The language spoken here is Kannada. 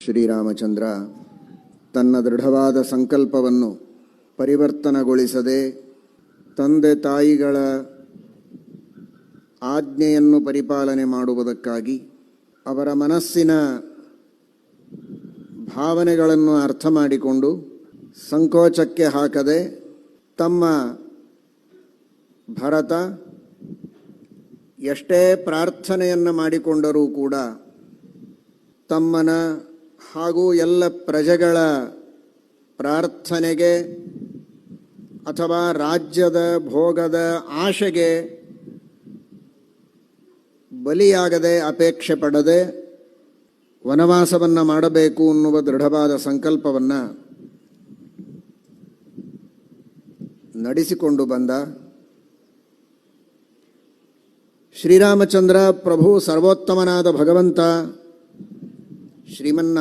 ಶ್ರೀರಾಮಚಂದ್ರ ತನ್ನ ದೃಢವಾದ ಸಂಕಲ್ಪವನ್ನು ಪರಿವರ್ತನಗೊಳಿಸದೆ ತಂದೆ ತಾಯಿಗಳ ಆಜ್ಞೆಯನ್ನು ಪರಿಪಾಲನೆ ಮಾಡುವುದಕ್ಕಾಗಿ ಅವರ ಮನಸ್ಸಿನ ಭಾವನೆಗಳನ್ನು ಅರ್ಥ ಮಾಡಿಕೊಂಡು ಸಂಕೋಚಕ್ಕೆ ಹಾಕದೆ ತಮ್ಮ ಭರತ ಎಷ್ಟೇ ಪ್ರಾರ್ಥನೆಯನ್ನು ಮಾಡಿಕೊಂಡರೂ ಕೂಡ ತಮ್ಮನ ಹಾಗೂ ಎಲ್ಲ ಪ್ರಜೆಗಳ ಪ್ರಾರ್ಥನೆಗೆ ಅಥವಾ ರಾಜ್ಯದ ಭೋಗದ ಆಶೆಗೆ ಬಲಿಯಾಗದೆ ಅಪೇಕ್ಷೆ ಪಡದೆ ವನವಾಸವನ್ನು ಮಾಡಬೇಕು ಅನ್ನುವ ದೃಢವಾದ ಸಂಕಲ್ಪವನ್ನು ನಡೆಸಿಕೊಂಡು ಬಂದ ಶ್ರೀರಾಮಚಂದ್ರ ಪ್ರಭು ಸರ್ವೋತ್ತಮನಾದ ಭಗವಂತ ಶ್ರೀಮನ್ನ